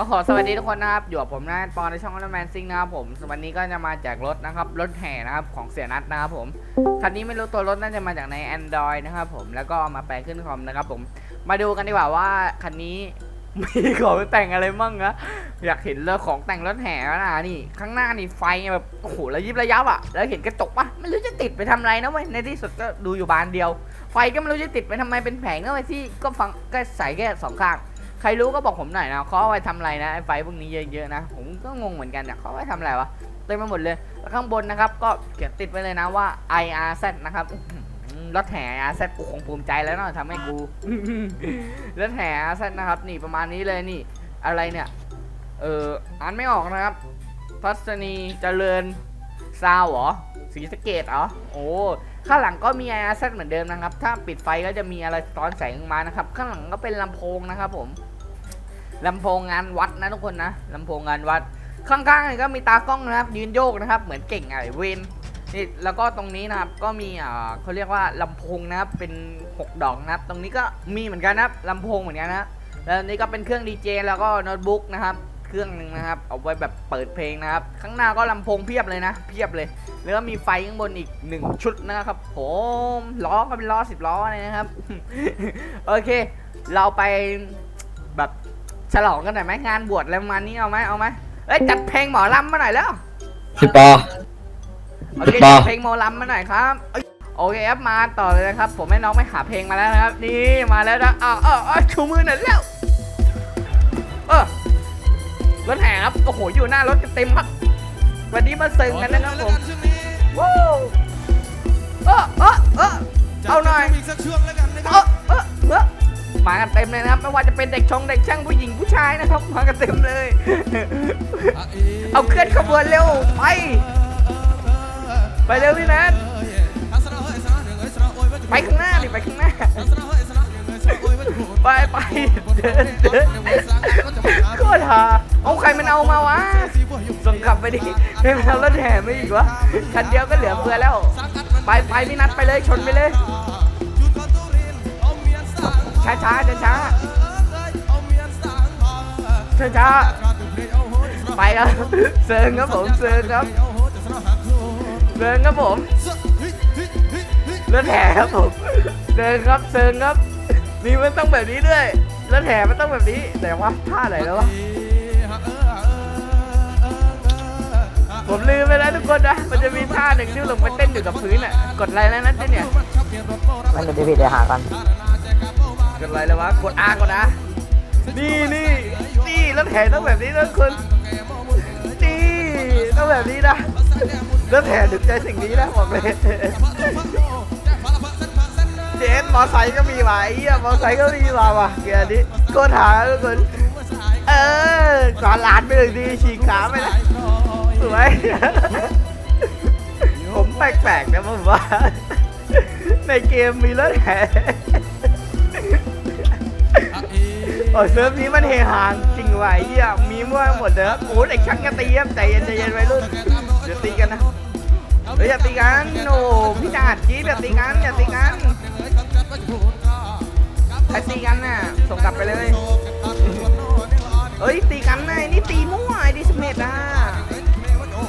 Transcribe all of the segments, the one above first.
ก็ขอสวัสดีทุกคนนะครับ อยู่กับผมนะปอนในช่องอัลแมนซิงนะครับผมวันนี้ก็จะมาแจกรถนะครับรถแห่นะครับของเสียนัทนะครับผมคันนี้ไม่รู้ตัวรถน่าจะมาจากใน Android นะครับผมแล้วก็ามาแปลงขึ้นคอมนะครับผมมาดูกันดีกว่าว่าคันนี้มีของแต่งอะไรมั่งนะอยากเห็นเรื่องของแต่งรถแห่แล้วนะนี่ข้างหน้านี่ไฟแบบโอ้โหระยิบระยับอะแล้วเห็นกระจกปะไม่รู้จะติดไปทำอะไรนะเว้ยในที่สุดก็ดูอยู่บานเดียว ไฟก็ไม่รู้จะติดไปทำไมเป็นแผงนะเว้ยที่ก็ฟังก็ใส่แค่สองข้าง รรู้ก็บอกผมหน่อยนะเขาเอาไว้ทำอะไรนะไอไฟพวกนี้เยอะๆนะ ผมก็งงเหมือนกันเนี่ยเขาเอาไว้ทำอะไรวะเต็มไปหมดเลยแล้วข้างบนนะครับ ก็เขียนติดไว้เลยนะว่า IRZ นะครับอื้อหือรถแห่ IRZ กูคงภูมิใจแล้วเนาะทำให้กูรถแห่ IRZ นะครับ นี่ประมาณนี้เลยนี่ อะไรเนี่ย เอออ่านไม่ออกนะครับ ทัศนีเจริญซาวเหรอสีสเกตเหรอโอ้ข้างหลังก็มี IRZ เหมือนเดิมนะครับ ถ้าปิดไฟก็จะมีอะไรสะท้อนแสงมานะครับ ข้างหลังก็เป็นลำโพงนะครับผม ลำโพงงานวัดนะทุกคนนะลำโพงงานวัด ข้างๆนี่ก็มีตากล้องนะครับ ยืนโยกนะครับ เหมือนเก่งไอเวนนี่แล้วก็ตรงนี้นะครับก็มีอ่าเขาเรียกว่าลำโพงนะครับเป็น 6 ดอกนะครับ ตรงนี้ก็มีเหมือนกันนะครับลำโพงเหมือนกันนะแล้วนี่ก็เป็นเครื่องดีเจแล้วก็โน้ตบุ๊กนะครับเครื่องหนึ่งนะครับ เอาไว้แบบเปิดเพลงนะครับ ข้างหน้าก็ลำโพงเพียบเลยนะ เพียบเลย แล้วก็มีไฟข้างบนอีกหนึ่งชุดนะครับผมล้อก็เป็นล้อสิบล้อเลยนะครับ โอเค เราไปแบบ ฉลองกันหน่อยไหมงานบวชอะไรประมาณนี้เอาไหมเอาไหมเอ้ยจัดเพลงหมอลำมาหน่อยแล้วพี่ปอ โอเคต่อจัดเพลงหมอลำมาหน่อยครับเอ้ยโอเคครับมาต่อเลยนะครับ ผมให้น้องไปหาเพลงมาแล้วนะครับ นี่มาแล้วนะอ้าวเออเออชูมือหน่อยแล้วเออรถแห่ครับโอ้โหอยู่หน้ารถเต็มครับวันนี้มาเซิงกันนะครับผมว้าวเออเออเออเอาหน่อยอีกสักช่วงแล้วกันนะคเอรัอบเออเออ มากันเต็มเลยนะครับไม่ว่าจะเป็นเด็กชงเด็กช่างผู้หญิงผู้ชายนะครับ มากันเต็มเลย เอาเคลื่อนขบวนเร็วไป ไปเร็วพี่นัทไปข้างหน้าดิไปข้างหน้าไปไปเดินเดินโคตรหาเอาใครมันเอามาวะส่งกลับไปดิเฮ้ยมันเอารถแห่ไม่อีกวะคันเดียวก็เหลือเฟือแล้ว ไปไปพี่นัทไปเลยชนไปเลย ช้าช้าช้าช้าช้าช้าๆไปครับเซิร์งครับผมเซิร์งครับเซิร์งครับผมรถแห่ครับผมเซิร์งครับเซิร์งครับนี่มันต้องแบบนี้ด้วยรถแห่มันต้องแบบนี้แต่ว่าท่าไหนแล้ววะผมลืมไปแล้วทุกคนนะ มันจะมีท่าหนึ่งที่ลงไปเต้นอยู่กับพื้นอะ กดไลค์แล้วนะเต้นเนี่ยมันจะพี่เดี๋ยวหากัน กดไลค์แล้ววะ กดอากดนะนี่นี่นี่รถแห่ต้องแบบนี้นะทุกคนนี่ต้องแบบนี้นะรถแห่ถึงใจสิ่งนี้นะบอกเลยเจนมอไซค์ก็มีว่ะไอ้เหี้ยมอไซค์ก็มีว่ะว่ะเกียร์นี้โคตรหาทุกคนเออสอนหลานไปเลยดีฉีกขาไปนะสวยผมแปลกๆนะผมว่า ในเกมมีรถแห่ โอ้ยเซิร์ฟนี้มันเฮฮาจริงว่ะไอ้เหี้ยมีมั่วหมดเด้อโอ้เด็กช่างจะตีครับใจเย็นใจเย็นไว้รุ่นอย่าตีกันนะเฮ้ยอย่าตีกันโอ้พี่นาดจี๊ดอย่าตีกันอย่าตีกันใครตีกันน่ะส่งกลับไปเลยเฮ้ยตีกันไอ้นี่ตีมั่วไอ้ดิสเมตอะ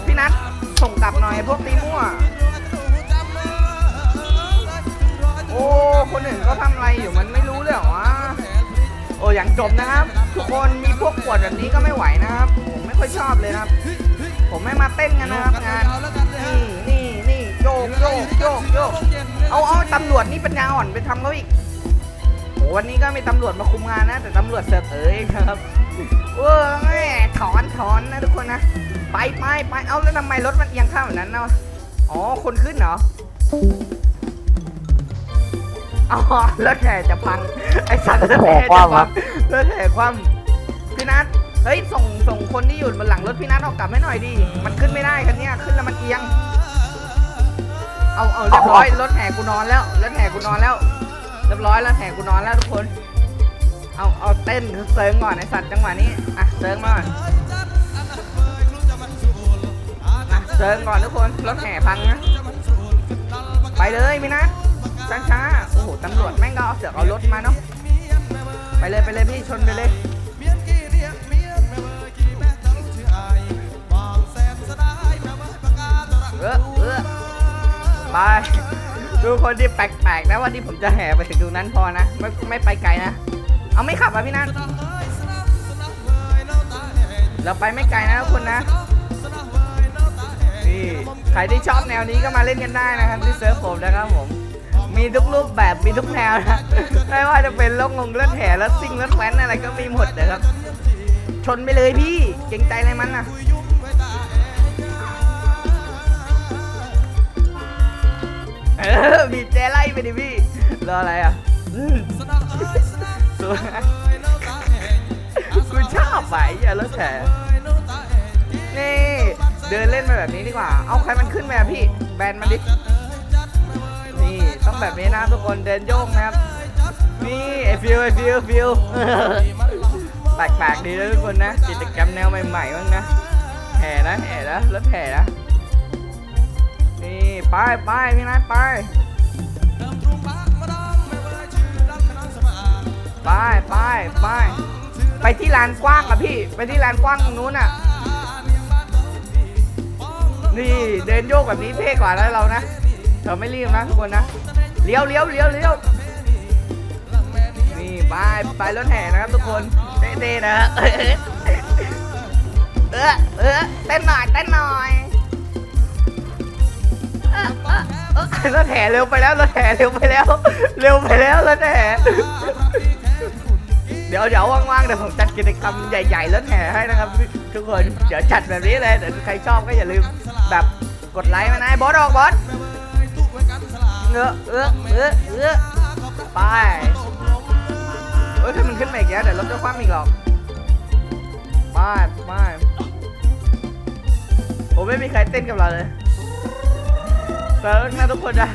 พี่นัทส่งกลับหน่อยพวกตี อย่างจบนะครับ ทุกคนมีพวกขวดแบบนี้ก็ไม่ไหวนะครับ ผมไม่ค่อยชอบเลยนะครับ ผมไม่มาเต้นกันนะครับงานนี่นี่นี่โยกโยกโยกโยกเอาเอาตำรวจนี่ปัญญาอ่อนไปทำเขาอีกโอ้วันนี้ก็มีตำรวจมาคุมงานนะ แต่ตำรวจเสือเอ๋ยครับเออแม่ถอนถอนนะทุกคนนะไปไปไปเอาแล้วทำไมรถมันเอียงข้างแบบนั้นเนาะอ๋อคนขึ้นเหรอ อ๋อรถแห่จะพัง ไอสัตว์รถแห่จะพังรถแห่ความพี่นัทเฮ้ยส่งส่งคนที่อยู่บนหลังรถพี่นัทออกกลับให้หน่อยดิมันขึ้นไม่ได้คันเนี้ยขึ้นแล้วมันเอียง เอาเอาเรียบร้อยรถแห่กูนอนแล้วรถแห่กูนอนแล้ว เรียบร้อยแล้วแห่กูนอนแล้วทุกคน เอาเอาเต้นเซิร์งก่อนไอสัตว์จังหวะนี้อะเซิร์งมาก่อนอะเซิร์งก่อนทุกคนรถแห่พังนะไปเลยพี่นัทช้าๆโอ้โหตำรวจแม่งก็เอาเสือกเอารถมาเนาะไปเลยไปเลยพี่ชนไปเลยเออเออไปดูคนที่แปลกๆนะวันนี้ผมจะแห่ไปถึงตรงนั้นพอนะไม่ไม่ไปไกลนะ เอาไม่ขับอะพี่นัทเราไปไม่ไกลนะทุกคนนะนี่ใครที่ชอบแนวนี้ก็มาเล่นกันได้นะครับที่เซิร์ฟผมนะครับผม มีทุกรูปแบบมีทุกแนวนะไม่ว่าจะเป็นลงงงเลือดแห่แล้วซิ่งเลือดแว้นอะไรก็มีหมดนะครับ ชนไปเลยพี่เก่งใจอะไรมันนะเออบีบแจไล่ไปดิพี่รออะไรอะกูชอบไปอย่ารถแห่นี่เดินเล่นไปแบบนี้ดีกว่า เอาใครมันขึ้นไปอะพี่ แบนมันดิ ต้องแบบนี้นะทุกคนเดินโยกนะครับ นี่ไอฟิวไอฟิวฟิวแปลกๆดีนะทุกคนนะกิจกรรมแนวใหม่ๆบ้างนะแห่นะแห่นะรถแห่นะนี่ไปไปพี่นัทไปไปไปไปไปที่ลานกว้างอะพี่ไปที่ลานกว้างตรงนู้นอะนี่เดินโยกแบบนี้เท่กว่าแล้วเรานะ เราไม่รีบนะทุกคนนะ เลี้ยวเลี้ยวเลี้ยวเลี้ยวนี่ไปไปรถแห่นะครับทุกคนเท่ๆนะเออเออเต้นหน่อยเต้นหน่อยเออเออเออรถแห่เร็วไปแล้วรถแห่เร็วไปแล้ว เร็วไปแล้วรถแห่เดี๋ยวเดี๋ยวว่างๆเดี๋ยวผมจัดกิจกรรมใหญ่ๆรถแห่ให้นะครับ ทุกคนเดี๋ยวจัดแบบนี้เลยเดี๋ยวใครชอบก็อย่าลืมแบบกดไลค์มานะบอสออกบอส เงอะเออเออเออไปเฮ้ยถ้ามันขึ้นมาอีกแล้วเดี๋ยวรถจะคว่ำอีกหรอกไปไปโอ้ไม่มีใครเต้นกับเราเลยเซิร์ฟนะทุกคนนะ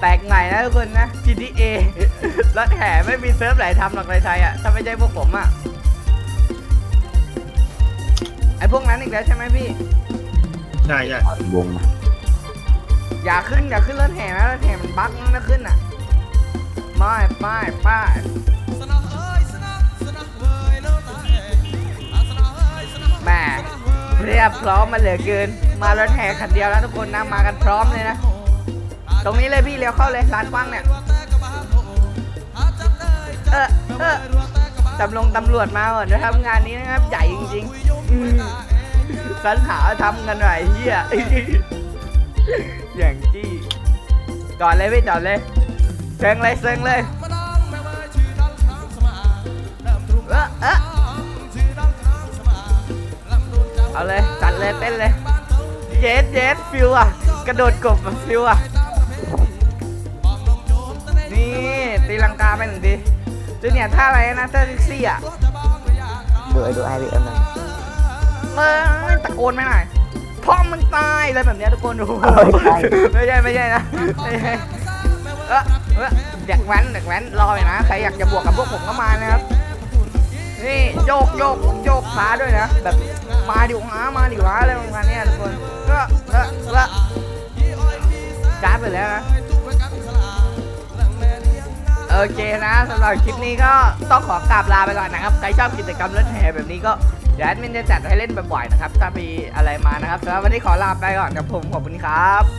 แปลกใหม่นะทุกคนนะ GTA รถแห่ไม่มีเซิร์ฟไหนทำหรอกในไทยอะถ้าไม่ใช่พวกผมอะไอพวกนั้นอีกแล้วใช่ไหมพี่ ใช่ใช่วงมา อย่าขึ้นอย่าขึ้นรถแห่นะรถแห่มันบั๊กนะขึ้นอะไม่ไม่ป้าแหม่เรียบพร้อมมาเหลือเกิน มารถแห่คันเดียวแล้วทุกคนนะมากันพร้อมเลยนะ ตรงนี้เลยพี่เลี้ยวเข้าเลยร้านกว้างเนี่ยเออเออตำรวจตำรวจมาก่อนจะทำงานนี้นะครับใหญ่จริงๆอืมสรรหาทำกันหน่อยเฮีย อย่างจี้จอดเลยพี่จอดเลยเซิงเลยเซิงเลยเออเออเอาเลยจัดเลยเต้นเลยเยสเยสฟิวอะกระโดดกบแบบฟิวอะนี่ตีลังกาไปหนึ่งทีจูเนี่ยท่าอะไรนะท่าแท็กซี่อะดูไอ้ดูไอ้พี่เอ็มหน่อยเอ้ยตะโกนไม่หน่อย พ่อมึงตายอะไรแบบเนี้ยทุกคนดูไม่ใช่ไม่ใช่นะไม่ใช่เออเออเด็กแว้นเด็กแว้นรออยู่นะใครอยากจะบวกกับพวกผมก็มานะครับนี่โยกโยกโยกขาด้วยนะแบบมาดิวะมาดิวะอะไรประมาณเนี้ยทุกคนก็ก็ก็จ้าดไปแล้วนะโอเคนะสำหรับคลิปนี้ก็ต้องขอกราบลาไปก่อนนะครับใครชอบกิจกรรมรถแห่แบบนี้ก็เดี๋ยวแอดมินจะจัดให้เล่นบ่อยๆนะครับ ถ้ามีอะไรมานะครับสำหรับวันนี้ขอลาไปก่อนกับผมขอบคุณครับ